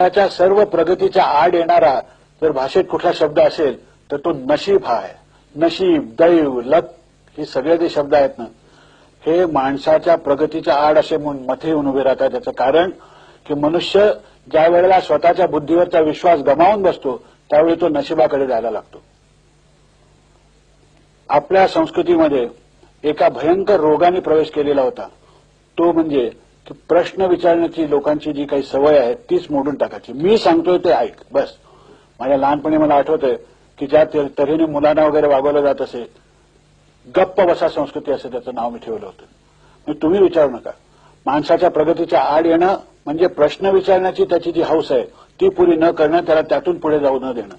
त्याच्या सर्व प्रगतीच्या आड येणारा जर भाषेत कुठला शब्द असेल तर तो नशीब हा आहे. नशीब दैव लक हे सगळे जे शब्द आहेत ना. हे माणसाच्या प्रगतीच्या आड असे मथे येऊन उभे राहतात. त्याचं कारण की मनुष्य ज्या वेळेला स्वतःच्या बुद्धीवरचा विश्वास गमावून बसतो त्यावेळी तो नशिबाकडे जायला लागतो. आपल्या संस्कृतीमध्ये एका भयंकर रोगाने प्रवेश केलेला होता. तो म्हणजे की प्रश्न विचारण्याची लोकांची जी काही सवय आहे तीच मोडून टाकायची. मी सांगतोय ते ऐक बस. माझ्या लहानपणी मला आठवतंय की ज्या तऱ्हेने मुलांना वगैरे वागवलं जात असे गप्प बसा संस्कृती असं त्याचं नाव मी ठेवलं होतं. मग तुम्ही विचारू नका. माणसाच्या प्रगतीच्या आड येणं म्हणजे प्रश्न विचारण्याची त्याची जी हौस आहे ती पुरी न करणं त्याला त्यातून पुढे जाऊ न देणं.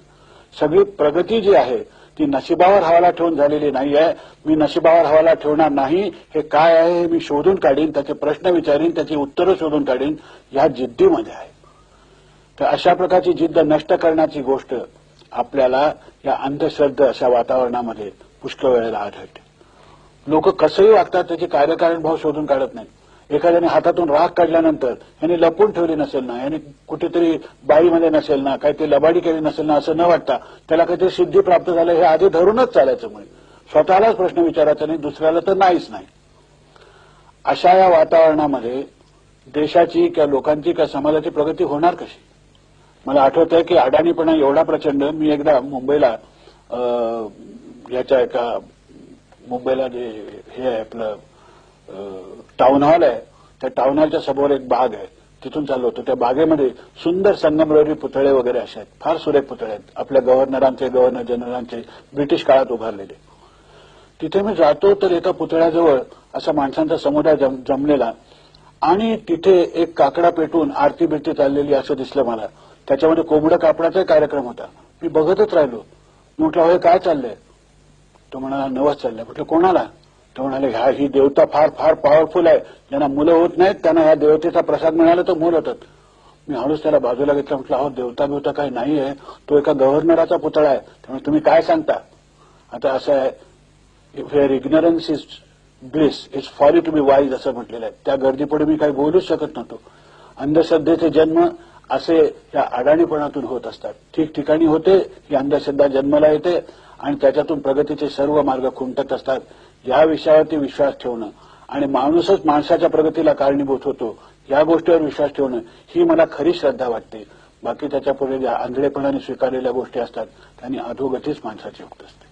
सगळी प्रगती जी आहे ती नशिबावर हवाला ठेवून झालेली नाही आहे. मी नशिबावर हवाला ठेवणार नाही. हे काय आहे? हे मी शोधून काढीन त्याचे प्रश्न विचारीन त्याची उत्तरं शोधून काढीन. या जिद्दीमध्ये आहे. तर अशा प्रकारची जिद्द नष्ट करण्याची गोष्ट आपल्याला या अंधश्रद्धा अशा वातावरणामध्ये पुष्कळ वेळेला आढळते. लोक कसंही वागतात त्याचे कार्यकारण भाव शोधून काढत नाही एखाद्याने हातातून राख काढल्यानंतर यांनी लपून ठेवली नसेल ना यांनी कुठेतरी बाईमध्ये नसेल ना काहीतरी लबाडी केली नसेल ना असं न वाटता त्याला काहीतरी सिद्धी प्राप्त झालं हे आधी धरूनच चालायचं मुळे स्वतःलाच प्रश्न विचारायचा नाही दुसऱ्याला तर नाहीच नाही. अशा या वातावरणामध्ये देशाची किंवा लोकांची किंवा समाजाची प्रगती होणार कशी? मला आठवत आहे की अडाणीपणा एवढा प्रचंड मी एकदा मुंबईला अं, याच्या एका मुंबईला जे हे आहे आपलं टाउन हॉल आहे. त्या टाउन हॉलच्या समोर एक बाग आहे. तिथून चाललो होतो. त्या बागेमध्ये सुंदर संगमरवरी पुतळे वगैरे असे आहेत. फार सुरेख पुतळे आहेत. आपल्या गव्हर्नरांचे गव्हर्नर जनरलांचे ब्रिटिश काळात उभारलेले. तिथे मी जातो तर एका पुतळ्याजवळ असा माणसांचा समुदाय जम- जमलेला आणि तिथे एक काकडा पेटून आरती बिरती चाललेली असं दिसलं मला. त्याच्यामध्ये कोंबडं कापडाचा कार्यक्रम होता. मी बघतच राहिलो. म्हटलं हे काय चाललंय? तो म्हणाला नवस चाललंय. म्हटलं कोणाला? तो म्हणाले हा ही देवता फार फार पॉवरफुल आहे. ज्यांना मुलं होत नाहीत त्यांना ह्या देवतेचा प्रसाद मिळाला तर मुलं होतात. मी हळूच त्याला बाजूला घेतलं म्हटलं अहो देवता बिवता काही नाही आहे. तो एका गव्हर्नराचा पुतळा आहे. त्यामुळे तुम्ही काय सांगता? आता असं आहे where ignorance is bliss is folly to be wise असं म्हटलेलं आहे. त्या गर्दीपुढे मी काही बोलूच शकत नव्हतो. अंधश्रद्धेचे जन्म असे या अडाणीपणातून होत असतात. ठिकठिकाणी होते ही अंधश्रद्धा जन्माला येते आणि त्याच्यातून प्रगतीचे सर्व मार्ग खुंटत असतात. या विषयावरती विश्वास ठेवणं आणि माणूसच माणसाच्या प्रगतीला कारणीभूत होतो या गोष्टीवर विश्वास ठेवणं ही मला खरी श्रद्धा वाटते. बाकी त्याच्यापुढे ज्या आंधळेपणाने स्वीकारलेल्या गोष्टी असतात त्यांनी अधोगतीच माणसाची होत असते.